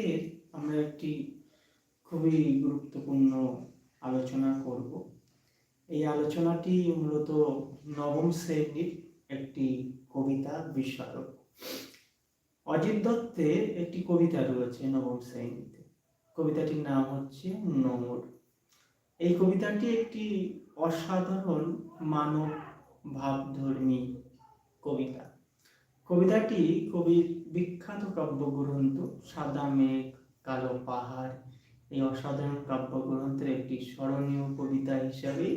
আজকে আমরা একটি খুবই গুরুত্বপূর্ণ আলোচনা করব। এই আলোচনাটি মূলত নবম শ্রেণির একটি কবিতা বিষয়ক অজিত দত্তের একটি কবিতা রয়েছে নবম শ্রেণীতে। কবিতাটির নাম হচ্ছে নোংর এই কবিতাটি একটি অসাধারণ মানব ভাবধর্মী কবিতা। কবিতাটি কবির বিখ্যাত কাব্যগ্রন্থ সাদা মেঘ, কালো পাহাড়, এই অসাধারণ কাব্যগ্রন্থের একটি স্মরণীয় কবিতা হিসাবে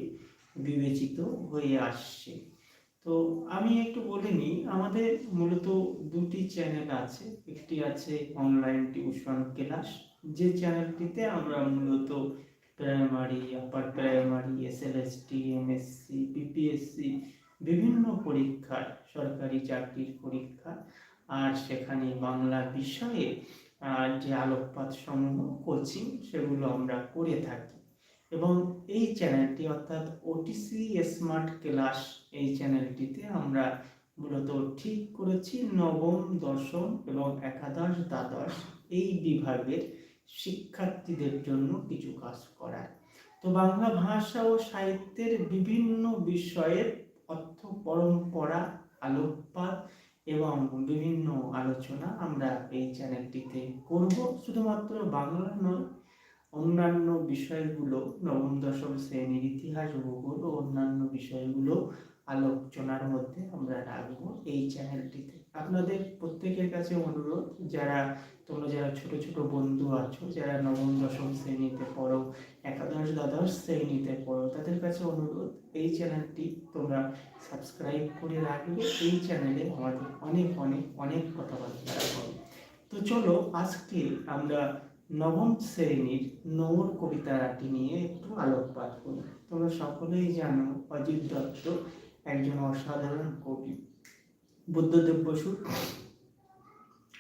বিবেচিত হয়ে আসছে। তো আমি একটু বলে নিই, আমাদের মূলত দুটি চ্যানেল আছে। একটি আছে অনলাইন টিউশন ক্লাস, যে চ্যানেলটিতে আমরা মূলত primary, upper primary S L S T M S MSC, BPSC বিভিন্ন পরীক্ষার, সরকারি চাকরির পরীক্ষা, আর সেখানে বাংলা বিষয়ে যে আলোকপাত সমূহ কোচিং সেগুলো আমরা করে থাকি। এবং এই চ্যানেলটি অর্থাৎ ওটিসি স্মার্ট ক্লাস এই চ্যানেলটিতে আমরা মূলত ঠিক করেছি নবম, দশম এবং একাদশ, দ্বাদশ এই বিভাগের শিক্ষার্থীদের জন্য কিছু কাজ করার। তো বাংলা ভাষা ও সাহিত্যের বিভিন্ন বিষয়ের অর্থ পরম্পরা আলোকপাত এবং বিভিন্ন আলোচনা আমরা এই চ্যানেলটিতে করব। শুধুমাত্র বাংলা নয়, অন্যান্য বিষয়গুলো, নবম, দশম শ্রেণির ইতিহাস, ভূগোল ও অন্যান্য বিষয়গুলো আলোচনার মধ্যে আমরা রাখব এই চ্যানেলটিতে। আপনাদের প্রত্যেকের কাছে অনুরোধ, যারা তোমরা যারা ছোট ছোট বন্ধু আছো, যারা নবম, দশম শ্রেণীতে পড়ো, একাদশ, দ্বাদশ শ্রেণীতে পড়ো, তাদের কাছে অনুরোধ, এই চ্যানেলটি তোমরা সাবস্ক্রাইব করে রাখবে। এই চ্যানেলে আমাদের অনেক অনেক অনেক কথাবার্তা হবে। তো চলো, আজকে আমরা নবম শ্রেণির নৌর কবিতাটি নিয়ে একটু আলোকপাত করি। তোমরা সকলেই জানো অজিত দত্ত একজন অসাধারণ কবি। বুদ্ধদেব বসুর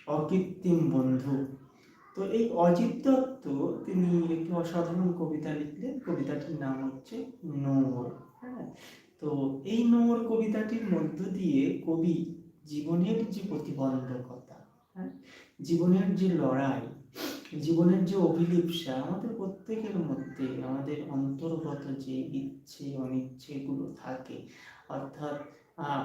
অকৃত্রিম বন্ধু। তো এই অজিত দত্ত, তিনি একটি অসাধারণ কবিতা লিখলেন। কবিতাটির নাম হচ্ছে নোংর হ্যাঁ? তো এই নোংর কবিতাটির মধ্য দিয়ে কবি জীবনের যে প্রতিবন্ধকতা হ্যাঁ? জীবনের যে লড়াই, জীবনের যে অভিলিপ্সা, আমাদের প্রত্যেকের মধ্যে আমাদের অন্তর্গত যে ইচ্ছে অনিচ্ছেগুলো থাকে, অর্থাৎ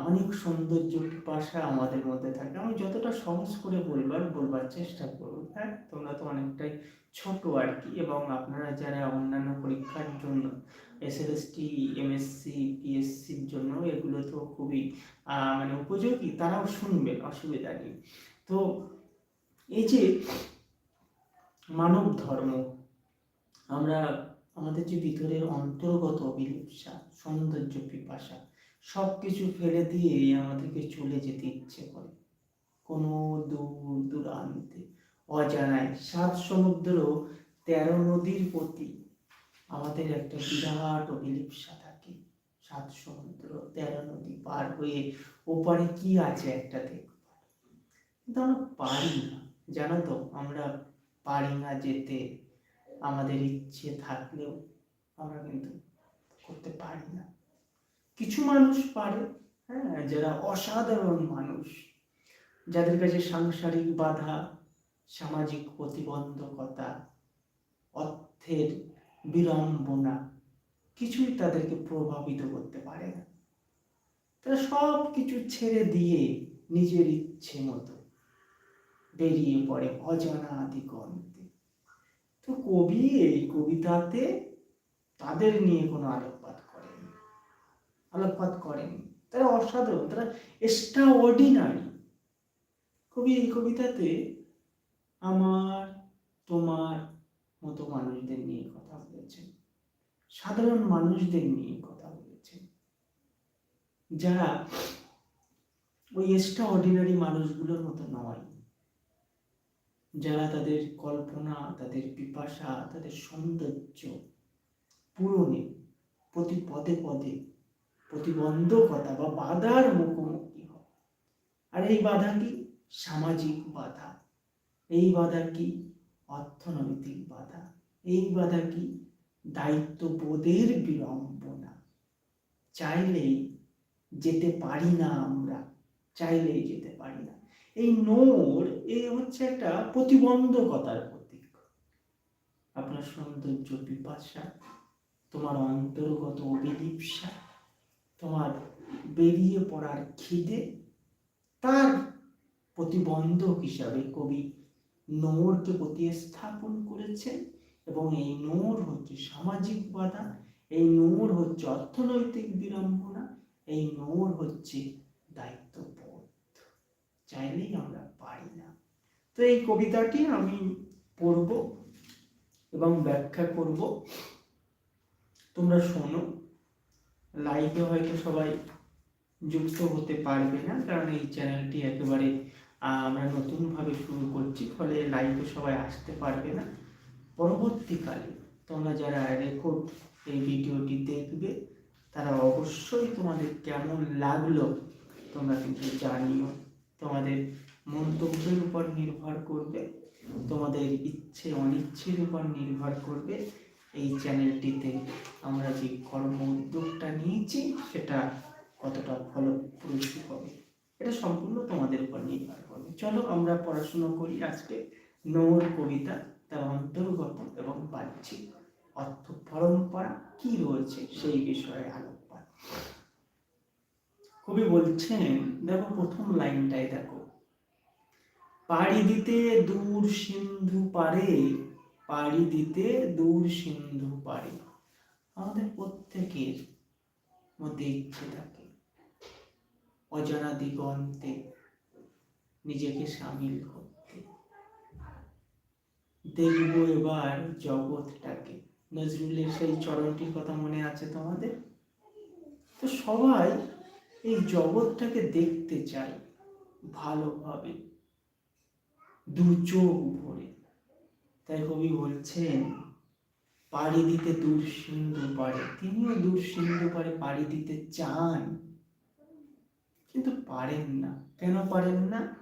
অনেক সৌন্দর্য পিপাসা আমাদের মধ্যে থাকে। আমি যতটা সহজ করে বলবার বলবার চেষ্টা করব হ্যাঁ? তোমরা তো অনেকটাই ছোট আর কি এবং আপনারা যারা অন্যান্য পরীক্ষার জন্য S L S T M SLST MSC পিএসসির জন্য এগুলো তো খুবই মানে উপযোগী, তারাও শুনবেন অসুবিধা নেই। তো এই যে মানব ধর্ম, আমরা আমাদের যে ভিতরের অন্তর্গত অভিলিপ্সা সৌন্দর্য পিপাসা সব কিছু ফেলে দিয়ে আমাদেরকে চলে যেতে ইচ্ছে করে। কোনো দূর দূরান্তে, অজানায়, সাত সমুদ্র তেরো নদীর প্রতি আমাদের একটা বিরাট অভিলিপ্সা থাকে। সাত সমুদ্র, তেরো নদী পার হয়ে ওপারে কি আছে একটা দেখবার কিন্তু আমরা পারি না, জানো তো, আমরা পারি না যেতে। আমাদের ইচ্ছে থাকলেও আমরা কিন্তু করতে পারি না। কিছু মানুষ পারে হ্যাঁ যারা অসাধারণ মানুষ, যাদের কাছে সাংসারিক বাধা, সামাজিক প্রতিবন্ধকতা, অর্থের বিড়ম্বনা কিছুই তাদেরকে প্রভাবিত করতে পারে না। তারা সব কিছু ছেড়ে দিয়ে নিজের ইচ্ছে মতো বেরিয়ে পড়ে অজানা আদি দিগন্তে। তো কবি এই কবিতাতে তাদের নিয়ে কোনো আলোকপাত আলোকপাত করেন। তারা অসাধারণ, তারা এক্সট্রা অর্ডিনারি কবি, এই কবিতাতে আমার, তোমার মতো মানুষদের নিয়ে কথা বলেছেন। সাধারণ মানুষদের নিয়ে কথা বলেছেন। যারা ওই এক্সট্রা অর্ডিনারি মানুষগুলোর মতো নয়। যারা তাদের কল্পনা, তাদের পিপাসা, তাদের সৌন্দর্য পূরণে প্রতি পদে পদে প্রতিবন্ধকতা বা বাধার মুখোমুখি হয় আর এই বাধা কি? সামাজিক বাধা। এই বাধা কি? অর্থনৈতিক বাধা। এই বাধা কি? দায়িত্ববোধের বিড়ম্বনা। চাইলেই যেতে পারি না আমরা। চাইলেই যেতে পারি না। এই নোর, এ হচ্ছে একটা প্রতিবন্ধকতার প্রতীক। আপনার সৌন্দর্য পিপাসা, তোমার অন্তর্গত অভিলিপ্সা তোমার বেরিয়ে পড়ার খিদে তার প্রতিবন্ধক হিসাবে কবি নোরকে প্রতিস্থাপন করেছেন এবং এই নোর হচ্ছে সামাজিক বাধা এই নোর হচ্ছে অর্থনৈতিক বিড়ম্বনা, এই নোর হচ্ছে দায়িত্ববোধ। চাইলেই আমরা পারি না। তো এই কবিতাটি আমি পড়ব এবং ব্যাখ্যা করব। তোমরা শোনো। লাইভে হয়তো সবাই যুক্ত হতে পারবে না, কারণ এই চ্যানেলটি একেবারে আমরা নতুনভাবে শুরু করছি, ফলে লাইভে সবাই আসতে পারবে না। পরবর্তীকালে তোমরা যারা রেকর্ড এই ভিডিওটি দেখবে, তারা অবশ্যই তোমাদের কেমন লাগল, তোমরা কিন্তু জানিও। তোমাদের মন্তব্যের উপর নির্ভর করবে, তোমাদের ইচ্ছে অনিচ্ছের উপর নির্ভর করবে। এই চ্যানেলটিতে আমরা যে কর্ম উদ্যোগটা নিয়েছি, সেটা কতটা ফলপ্রসূ হবে, এটা সম্পূর্ণ তোমাদের উপর নির্ভর করবে। চলো আমরা পড়াশোনা করি আজকে। নৌর কবিতা, তার অন্তর্গত এবং বাহ্যিক। অর্থ পরম্পরা কি রয়েছে সেই বিষয়ে আলোকপাত। কবি বলছেন, দেখো প্রথম লাইনটাই দেখো, পাড়ি দিতে দূর সিন্ধু পারে পাড়ি দিতে দূর সিন্ধু পারে আমাদের প্রত্যেকের মধ্যে ইচ্ছে থাকে অজানা দিগন্তে নিজেকে সামিল করতে। দেখব এবার জগৎটাকে। নজরুলের সেই চরণটির কথা মনে আছে তোমাদের? তো সবাই এই জগৎটাকে দেখতে চাই ভালোভাবে। দু চোখ ভরে। তাই কবি বলছেন, পাড়ি দিতে দূর সিন্ধু পারে তিনিও দূর সিন্ধু পারে পাড়ি দিতে চান। কিন্তু পারেন না। কেন পারেন না?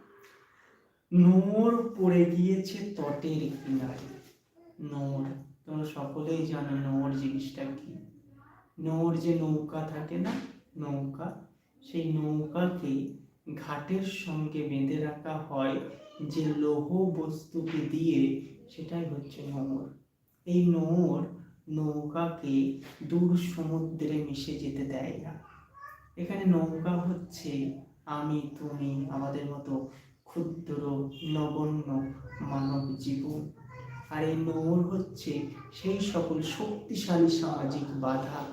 নোর পড়ে গিয়েছে তটের কিনারে। নোর, তোমরা সকলেই জানো নোর জিনিসটা কি। নোর যে নৌকা থাকে না, নৌকা, সেই নৌকাকে ঘাটের সঙ্গে বেঁধে রাখা হয় যে লৌহ বস্তুকে দিয়ে সেটাই হচ্ছে নোর এই নোর নৌকাকে দূর সমুদ্রে মিশে যেতে দেয় না। এখানে নৌকা হচ্ছে আমি, তুমি, আমাদের মতো ক্ষুদ্র, নগণ্য মানব জীবন। আর এই নোর হচ্ছে সেই সকল শক্তিশালী সামাজিক বাধা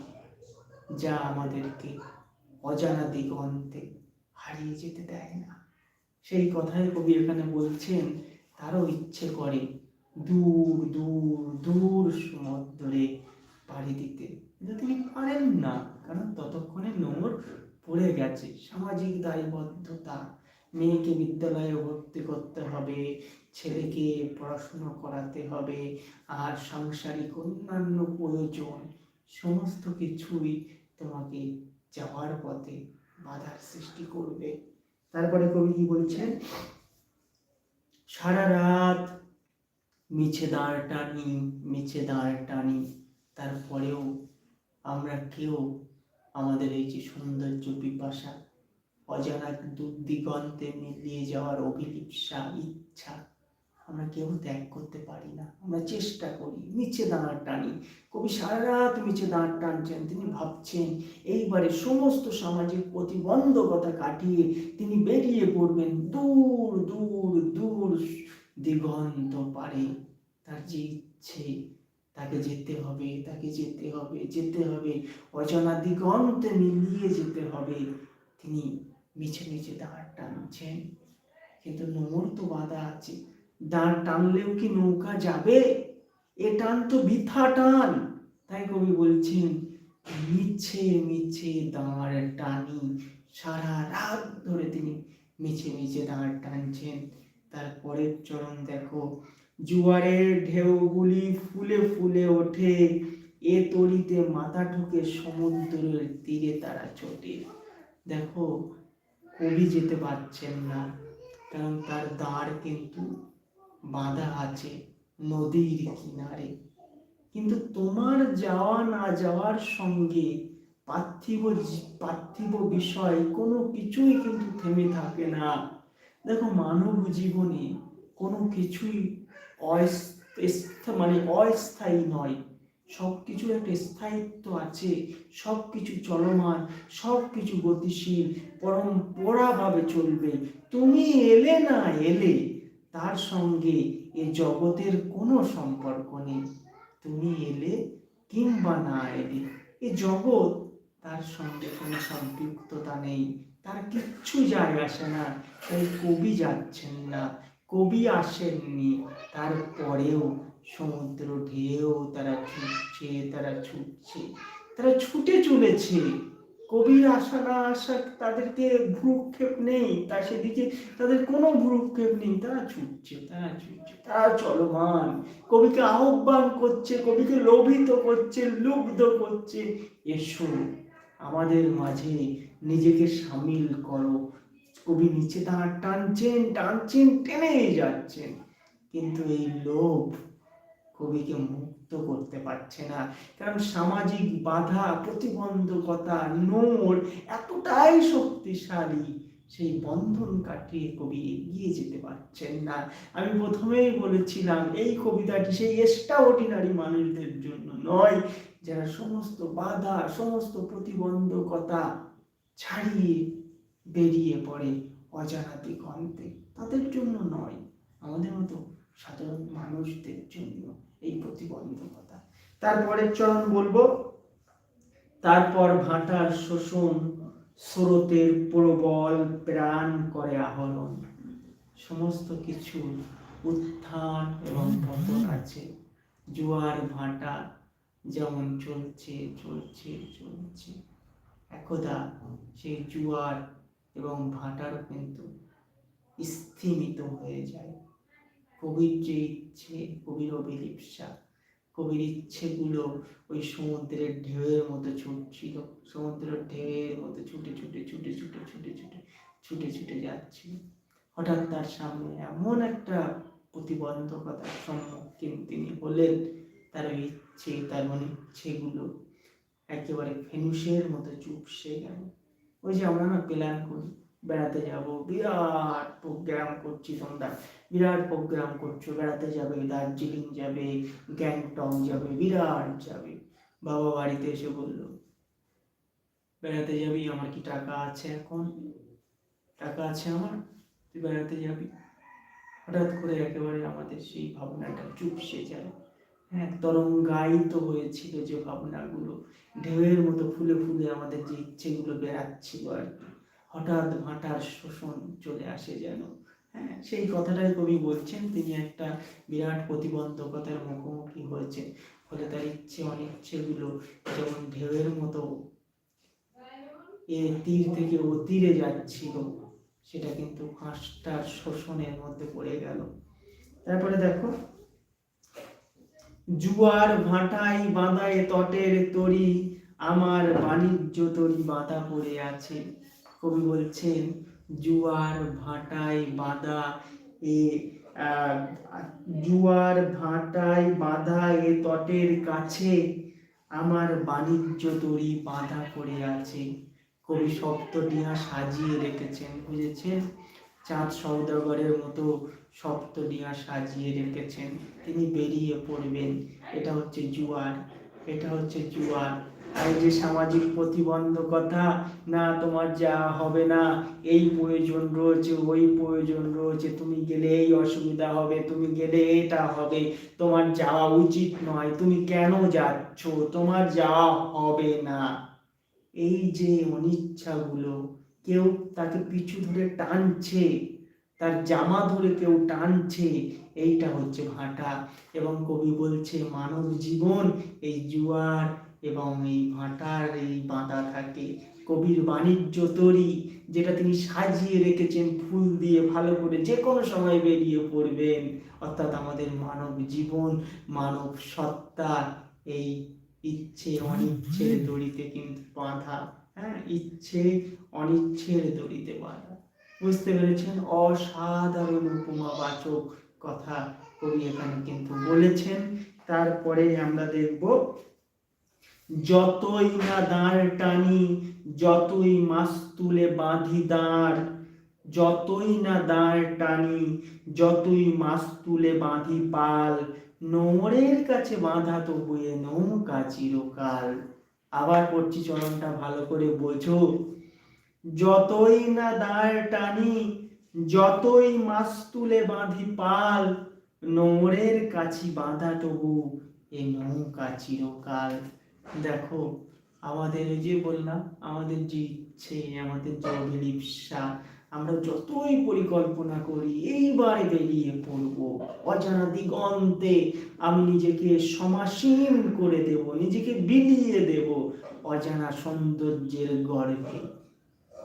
যা আমাদেরকে অজানা দিগন্তে হারিয়ে যেতে দেয় না। সেই কথাই কবি এখানে বলছেন, তারও ইচ্ছে করে দূর দূর দূর সমুদ্রে পাড়ি দিতে। কিন্তু তিনি পারেন না, কারণ ততক্ষণে নোংর পড়ে গেছে। সামাজিক দায়বদ্ধতা, মেয়েকে বিদ্যালয়ে ভর্তি করতে হবে, ছেলেকে পড়াশুনো করাতে হবে, আর সাংসারিক অন্যান্য প্রয়োজন, সমস্ত কিছুই তোমাকে যাওয়ার পথে বাধার সৃষ্টি করবে। তারপরে কবি কি বলছেন? সারা রাত মিছে দাঁড় টানি, মিছে দাঁড় টানি। তারপরেও আমরা কেউ আমাদের এই যে সৌন্দর্য পিপাসা, অজানা দূর দিগন্তে মিলিয়ে যাওয়ার অভিলিপ্সা, ইচ্ছা, আমরা কেউ ত্যাগ করতে পারি না। আমরা চেষ্টা করি, মিছে দাঁড় টানি। কবি সারা রাত মিছে দাঁড় টানছেন, তিনি ভাবছেন এইবারে সমস্ত সামাজিক প্রতিবন্ধকতা কাটিয়ে তিনি বেরিয়ে পড়বেন দূর দূর দূর দিগন্ত পারে। তার যে ইচ্ছে, তাকে যেতে হবে, তাকে যেতে হবে যেতে হবে। অজানা দিগন্তে মিলিয়ে যেতে হবে। তিনি মিছে মিছে দাঁড় টানছেন। কিন্তু নোংর তো বাধা আছে। দাঁড় টানলেও কি নৌকা যাবে? এ টান তো বৃথা টান। তাই কবি বলছেন, মিছে মিছে দাঁড় টানি। সারা রাত ধরে তিনি মিছে মিছে দাঁড় টানছেন। তারপরের চরণ দেখো। জুয়ারের ঢেউগুলি ফুলে ফুলে ওঠে, এ তরিতে মাথা ঠুকে সমুদ্রের তীরে তারা ছোটে দেখো, কবি যেতে পারছেন না, কারণ তার দাঁড় কিন্তু বাঁধা আছে নদীর কিনারে। কিন্তু তোমার যাওয়া না যাওয়ার সঙ্গে পার্থিব পার্থিব বিষয় কোনো কিছুই কিন্তু থেমে থাকে না। দেখো মানব জীবনে কোনো কিছুই মানে অস্থায়ী নয়। সব কিছুর একটা স্থায়িত্ব আছে সব কিছু চলমান সব কিছু গতিশীল, পরম্পরাভাবে চলবে। তুমি এলে না এলে, তার সঙ্গে এ জগতের কোনো সম্পর্ক নেই। তুমি এলে কিংবা না এলে, এ জগৎ তার সঙ্গে কোনো সম্পৃক্ততা নেই। তার কিচ্ছু যায় আসে না, তাই কবি যাচ্ছেন না। কবি আসেননি, তারপরেও সমুদ্র ঢেউ তারা ছুটছে তারা ছুটছে, তারা ছুটে চলেছে। কবির আসা না আসা তাদেরকে ভ্রুক্ষেপ নেই, তা সেদিকে তাদের কোনো ভ্রুক্ষেপ নেই। তারা ছুটছে তারা ছুটছে, তারা চলমান। কবিকে আহ্বান করছে, কবিকে লোভিত করছে, লুব্ধ করছে, এসো, আমাদের মাঝে নিজেকে সামিল করো। কবি নিচে দাঁড় টানছেন টানছেন টেনে যাচ্ছেন। কিন্তু এই লোভ কবিকে মুক্ত করতে পারছে না। কারণ সামাজিক বাধা, প্রতিবন্ধকতা, নোর এতটাই শক্তিশালী, সেই বন্ধন কাটিয়ে কবি এগিয়ে যেতে পারছেন না। আমি প্রথমেই বলেছিলাম, এই কবিতাটি সেই এক্সট্রা অর্ডিনারি মানুষদের জন্য নয়, যারা সমস্ত বাধা, সমস্ত প্রতিবন্ধকতা ছাড়িয়ে বেরিয়ে পড়ে অজানা দিগন্তে। তাদের জন্য নয়, আমাদের মতো সাধারণ মানুষদের জন্য এই প্রতিবন্ধকতা। তারপরের চরণ বলব, তারপর ভাটার শোষণ স্রোতের প্রবল প্রাণ করে আহরণ। সমস্ত কিছু উত্থান এবং পতন আছে। জোয়ার ভাটা যেমন চলছে চলছে চলছে। একদা সেই জুয়ার এবং ভাটারও কিন্তু স্থিমিত হয়ে যায়। কবির যে ইচ্ছে, কবির অভিলিপ্সা, কবির ইচ্ছেগুলো ওই সমুদ্রের ঢেউয়ের মতো ছুটছিল, সমুদ্রের ঢেউয়ের মতো ছুটে ছুটে ছুটে ছুটে ছুটে ছুটে ছুটে ছুটে যাচ্ছিল। হঠাৎ তার সামনে এমন একটা প্রতিবন্ধকতার সম্মুখীন তিনি হলেন, তার ইচ্ছে, তার মনে ইচ্ছেগুলো একেবারে ফেনুসের মতো চুপসে গেল। ওই যে আমরা না প্ল্যান করি, বেড়াতে যাব। বিরাট প্রোগ্রাম করছি তোমরা। বিরাট প্রোগ্রাম করছ। বেড়াতে যাবে, দার্জিলিং যাবে, গ্যাংটক যাবে, বিরাট যাবে। বাবা বাড়িতে এসে বলল, বেড়াতে যাবি? আমার কি টাকা আছে এখন? টাকা আছে আমার? তুই বেড়াতে যাবি? হঠাৎ করে একেবারে আমাদের সেই ভাবনাটা চুপসে যায়। হ্যাঁ তরঙ্গায়িত হয়েছিল যে ভাবনাগুলো। ঢেউয়ের মতো ফুলে ফুলে আমাদের যে ইচ্ছেগুলো বেড়াচ্ছিল আর কি। হঠাৎ ভাটার শোষণ চলে আসে যেন। হ্যাঁ সেই কথাটাই কবি বলছেন, তিনি একটা বিরাট প্রতিবন্ধকতার মুখোমুখি হয়েছেন। ফলে তার ইচ্ছে অনিচ্ছেগুলো যেমন ঢেউয়ের মতো এ তীর থেকে ও তীরে যাচ্ছিল, সেটা কিন্তু ফাঁসটার শোষণের মধ্যে পড়ে গেল। তারপরে দেখো জুয়ার ভাটাই বাঁধায় তটের তরি, আমার বাণিজ্য তরি বাঁধা পড়ে আছে। কবি বলছেন, জুয়ার ভাটায় বাঁধা এ জুয়ার ভাটায় বাঁধা এ তটের কাছে, আমার বাণিজ্য তরি বাঁধা পড়ে আছে। কবি সপ্তডিহা সাজিয়ে রেখেছেন, বুঝেছেন? চাঁদ সৌদাগরের মতো সপ্তডিহা সাজিয়ে রেখেছেন। তিনি বেরিয়ে পড়বেন। এটা হচ্ছে জুয়ার, এটা হচ্ছে জুয়ার। আর যে সামাজিক প্রতিবন্ধকতা, না তোমার যা হবে না, এই প্রয়োজন রয়েছে, ওই প্রয়োজন রয়েছে। তুমি গেলে এই অসুবিধা হবে, তুমি গেলে এটা হবে। তোমার যাওয়া উচিত নয়, তুমি কেন যাচ্ছ? তোমার যাওয়া হবে না। এই যে অনিচ্ছাগুলো, কেউ তাকে পিছু ধরে টানছে তার জামা ধরে কেউ টানছে, এইটা হচ্ছে ভাটা। এবং কবি বলছে, মানব জীবন এই জুয়ার এবং এই ভাটার এই বাঁধা থাকে। কবির বাণিজ্য তরি, যেটা তিনি সাজিয়ে রেখেছেন ফুল দিয়ে ভালো করে যে কোনো সময় বেরিয়ে পড়বেন। অর্থাৎ আমাদের মানব জীবন, মানব সত্তা, এই ইচ্ছে অনিচ্ছের দড়িতে কিন্তু বাঁধা। হ্যাঁ ইচ্ছে অনিচ্ছের দড়িতে বাঁধা। বুঝতে পেরেছেন? অসাধারণ উপমাবাচক কথা কবি এখানে কিন্তু বলেছেন। তারপরে আমরা দেখব, যতই না দাঁড় টানি, যতই মাস তুলে বাঁধি দাঁড়, যতই না দাঁড় টানি, যতই মাছ তুলে বাঁধি পাল নোংরের কাছে বাঁধা তো বয়ে নৌকা চিরকাল। আবার পড়ছি চরণটা ভালো করে বোঝো যতই না দাঁড় টানি, যতই মাছ তুলে বাঁধি পাল, নোংরের কাছি বাঁধা তবু এ নৌকা চিরকাল। দেখো, আমাদের যে বললাম, আমাদের যে ইচ্ছে, আমাদের যে অভিলিপ্সা, আমরা যতই পরিকল্পনা করি, এইবার বেরিয়ে পড়ব অজানা দিগন্তে। আমি নিজেকে সমাসীন করে দেব, নিজেকে বিলিয়ে দেব অজানা সৌন্দর্যের গর্ভে।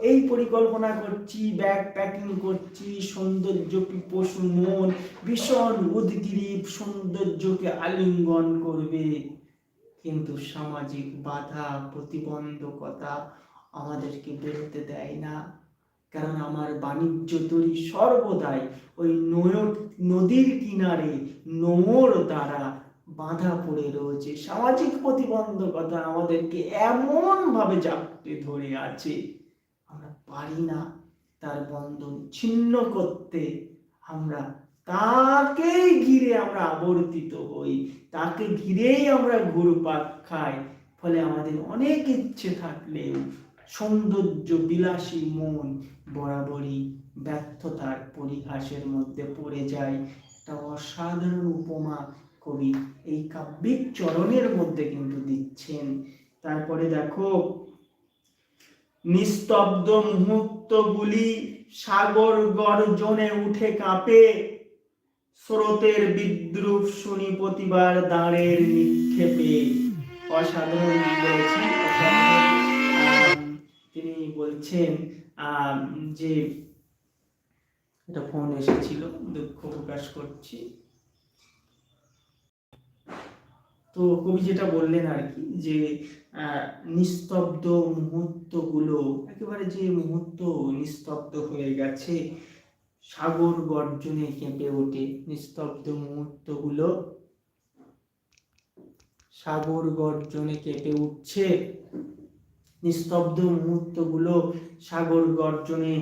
এই পরিকল্পনা করছি ব্যাগ প্যাকিং করছি সৌন্দর্য পশু মন, ভীষণ উদ্গ্রীব সৌন্দর্যকে আলিঙ্গন করবে। কিন্তু সামাজিক বাধা, প্রতিবন্ধকতা আমাদেরকে বেরোতে দেয় না। কারণ আমার বাণিজ্য তৈরি সর্বদাই ওই নয়- নদীর কিনারে নোংর দ্বারা বাঁধা পড়ে রয়েছে। সামাজিক প্রতিবন্ধকতা আমাদেরকে এমন ভাবে জাপটে ধরে আছে। পারি না তার বন্ধন ছিন্ন করতে। আমরা তাকেই ঘিরে আমরা আবর্তিত হই। তাকে ঘিরেই আমরা ঘুরপাক খাই। ফলে আমাদের অনেক ইচ্ছে থাকলেও সৌন্দর্য বিলাসী মন বরাবরই ব্যর্থতার পরিহাসের মধ্যে পড়ে যায়। একটা অসাধারণ উপমা কবি এই কাব্যিক চরণের মধ্যে কিন্তু দিচ্ছেন। তারপরে দেখো নিস্তব্ধ মুহূর্তগুলি সাগর গর্জনে উঠে কাঁপে। স্রোতের বিদ্রুপ শুনি প্রতিবার দাঁড়ের নিক্ষেপে। অসাধারণ তিনি বলছেন যে এটা ফোন এসেছিল, দুঃখ প্রকাশ করছি। তো কবি যেটা বললেন আর কি, যে নিস্তব্ধ মুহূর্তগুলো, একেবারে যে মুহূর্ত নিস্তব্ধ হয়ে গেছে, সাগর গর্জনে কেঁপে ওঠে নিস্তব্ধ মুহূর্তগুলো। সাগর গর্জনে কেঁপে উঠছে নিস্তব্ধ মুহূর্তগুলো, সাগর গর্জনে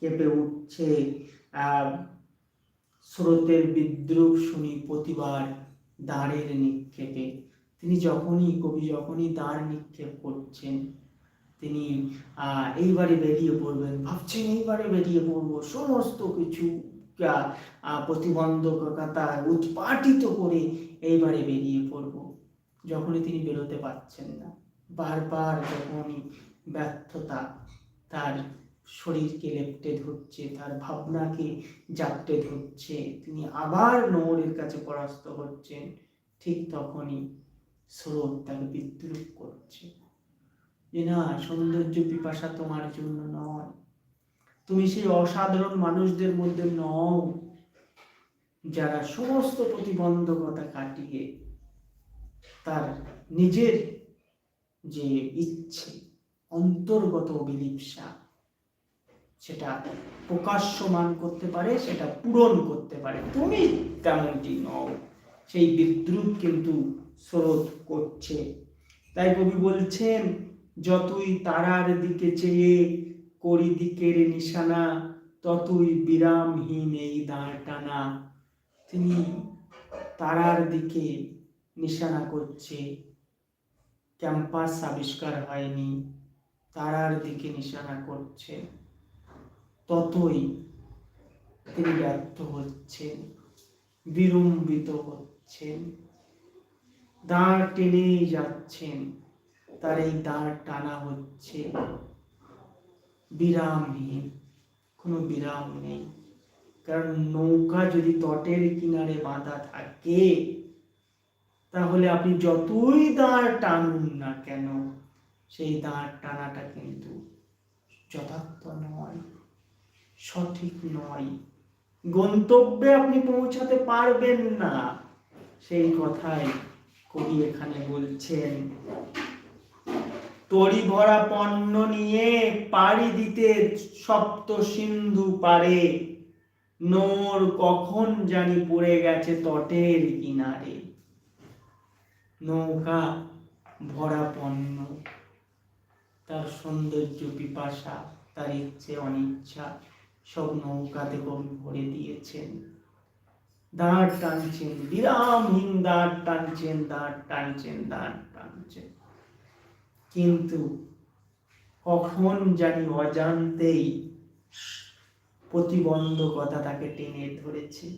কেঁপে উঠছে। স্রোতের বিদ্রুপ শুনি প্রতিবার দাঁড়ের নিক্ষেপে। তিনি যখনই কবি যখনই দাঁড় নিক্ষেপ করছেন, তিনি এইবারে বেরিয়ে পড়বেন। ভাবছেন, এইবারে বেরিয়ে পড়ব। সমস্ত কিছু প্রতিবন্ধকতা উৎপাটিত করে এইবারে বেরিয়ে পড়ব। যখনই তিনি বেরোতে পারছেন না। বারবার যখনই ব্যর্থতা তার শরীরকে লেপটে ধরছে, তার ভাবনাকে জাপটে ধরছে। তিনি আবার নোংরের কাছে পরাস্ত হচ্ছেন। ঠিক তখনই স্রোত তাকে বিদ্রুপ করছে। যে না সৌন্দর্য পিপাসা তোমার জন্য নয়। তুমি সেই অসাধারণ মানুষদের মধ্যে নও, যারা সমস্ত প্রতিবন্ধকতা কাটিয়ে তার নিজের যে ইচ্ছে, অন্তর্গত অভিলিপ্সা সেটা প্রকাশ্যমান করতে পারে, সেটা পূরণ করতে পারে। তুমি তেমনটি নও। সেই বিদ্রুপ কিন্তু স্রোত করছে। তাই কবি বলছেন, যতই তারার দিকে চেয়ে করি দিকের নিশানা, ততই বিরামহীন এই দাঁড় টানা। তিনি তারার দিকে নিশানা করছে। ক্যাম্পাস আবিষ্কার হয়নি, তারার দিকে নিশানা করছে। ততই তিনি ব্যর্থ হচ্ছেন, বিলম্বিত হচ্ছেন। দাঁড় টেনেই যাচ্ছেন, তার এই দাঁড় টানা হচ্ছে। বিরামহীন, কোনো বিরাম নেই। কারণ নৌকা যদি তটের কিনারে বাঁধা থাকে, তাহলে আপনি যতই দাঁড় টানুন না কেন, সেই দাঁড় টানাটা কিন্তু যথার্থ নয়। সঠিক নয়। গন্তব্যে আপনি পৌঁছাতে পারবেন না। সেই কথাই কবি এখানে বলছেন। তরি ভরা পণ্য নিয়ে পাড়ি দিতে সপ্ত সিন্ধু পারে। নোর কখন জানি পড়ে গেছে তটের কিনারে। নৌকা ভরা পণ্য। তার সৌন্দর্য, পিপাসা, তার ইচ্ছে, অনিচ্ছা। সব নৌকাতে কবি ভরে দিয়েছেন। দাঁড় টানছেন বিরামহীন দাঁড় টানছেন দাঁড় টানছেন দাঁড় টানছেন। কিন্তু কখন জানি অজান্তেই প্রতিবন্ধকতা তাকে টেনে ধরেছে।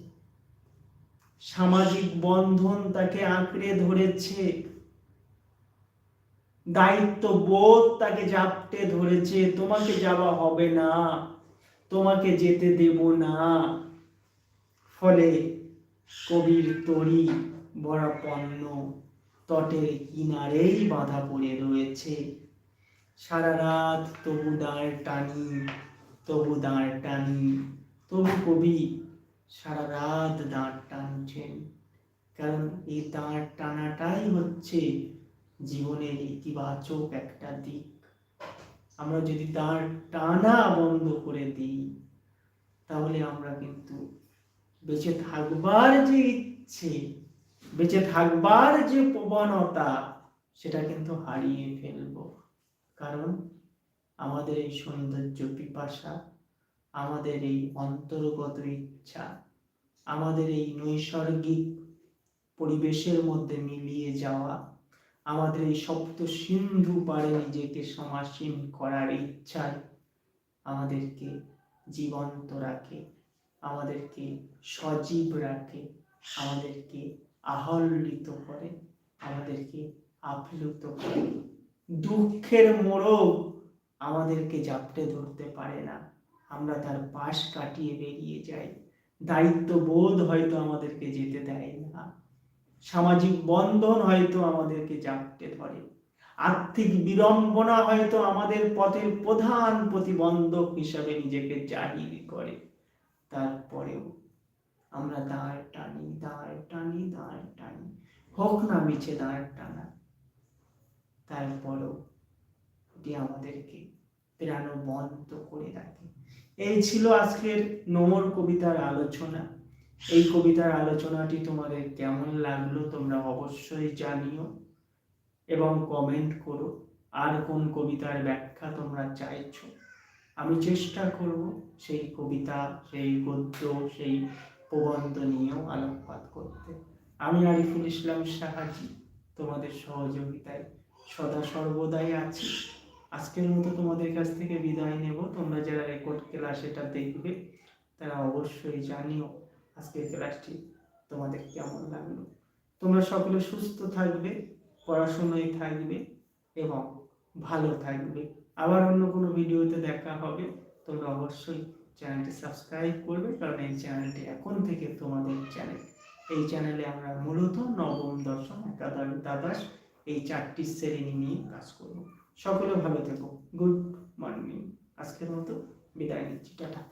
সামাজিক বন্ধন তাকে আঁকড়ে ধরেছে। দায়িত্ব বোধ তাকে জাপটে ধরেছে, তোমাকে যাওয়া হবে না। তোমাকে যেতে দেব না। ফলে কবির তরি পণ্য তটের কিনারেই বাধা পড়ে রয়েছে। সারা রাত তবু দাঁড় টানি, তবু দাঁড় টানি, তবু কবি সারা রাত দাঁড় টানছেন। কারণ এই দাঁড় টানাটাই হচ্ছে জীবনের ইতিবাচক একটা দিক। আমরা যদি তার টানা বন্ধ করে দিই, তাহলে আমরা কিন্তু বেঁচে থাকবার যে ইচ্ছে, বেঁচে থাকবার যে প্রবণতা, সেটা কিন্তু হারিয়ে ফেলব। কারণ আমাদের এই সৌন্দর্য পিপাসা, আমাদের এই অন্তর্গত ইচ্ছা, আমাদের এই নৈসর্গিক পরিবেশের মধ্যে মিলিয়ে যাওয়া আমাদের এই সপ্ত সিন্ধু পারে নিজেকে সমাসীন করার ইচ্ছায় আমাদেরকে জীবন্ত রাখে, আমাদেরকে সজীব রাখে, আমাদেরকে আহ্লিত করে, আমাদেরকে আপ্লুত করে। দুঃখের মোড়ক আমাদেরকে জাপটে ধরতে পারে না। আমরা তার পাশ কাটিয়ে বেরিয়ে যাই। দায়িত্ব বোধ হয়তো আমাদেরকে যেতে দেয় না। সামাজিক বন্ধন হয়তো আমাদেরকে জাপটে ধরে আর্থিক বিড়ম্বনা হয়তো আমাদের পথের প্রধান প্রতিবন্ধক হিসাবে নিজেকে জাহির করে। তারপরেও আমরা দাঁড় টানি দাঁড় টানি দাঁড় টানি। হোক না মিছে দাঁড় টানা। তারপরেও এটি আমাদেরকে প্রাণবন্ত করে রাখে। এই ছিল আজকের নোমর কবিতার আলোচনা। এই কবিতার আলোচনাটি তোমাদের কেমন লাগল তোমরা অবশ্যই জানিও এবং কমেন্ট করো আর কোন কবিতার ব্যাখ্যা তোমরা চাইছো। আমি চেষ্টা করব সেই কবিতা, সেই গদ্য, সেই প্রবন্ধ নিয়েও আলোকপাত করতে। আমি আরিফুল ইসলাম সাহাজি, তোমাদের সহযোগিতায় সদা সর্বদাই আছি। আজকের মতো তোমাদের কাছ থেকে বিদায় নেব। তোমরা যারা রেকর্ড ক্লাস এটা দেখবে, তারা অবশ্যই জানিও। আজকের ক্লাসটি তোমাদের কেমন লাগল? তোমরা সকলে সুস্থ থাকবে, পড়াশোনায় থাকবে এবং ভালো থাকবে। আবার অন্য কোনো ভিডিওতে দেখা হবে। তোমরা অবশ্যই চ্যানেলটি সাবস্ক্রাইব করবে, কারণ এই চ্যানেলটি এখন থেকে তোমাদের চ্যানেল এই চ্যানেলে আমরা মূলত নবম, দশম, একাদশ, দ্বাদশ এই চারটি শ্রেণি নিয়ে কাজ করব। সকলে ভালো থেকো। Good morning. আজকের মতো বিদায় নিচ্ছি। টাটা।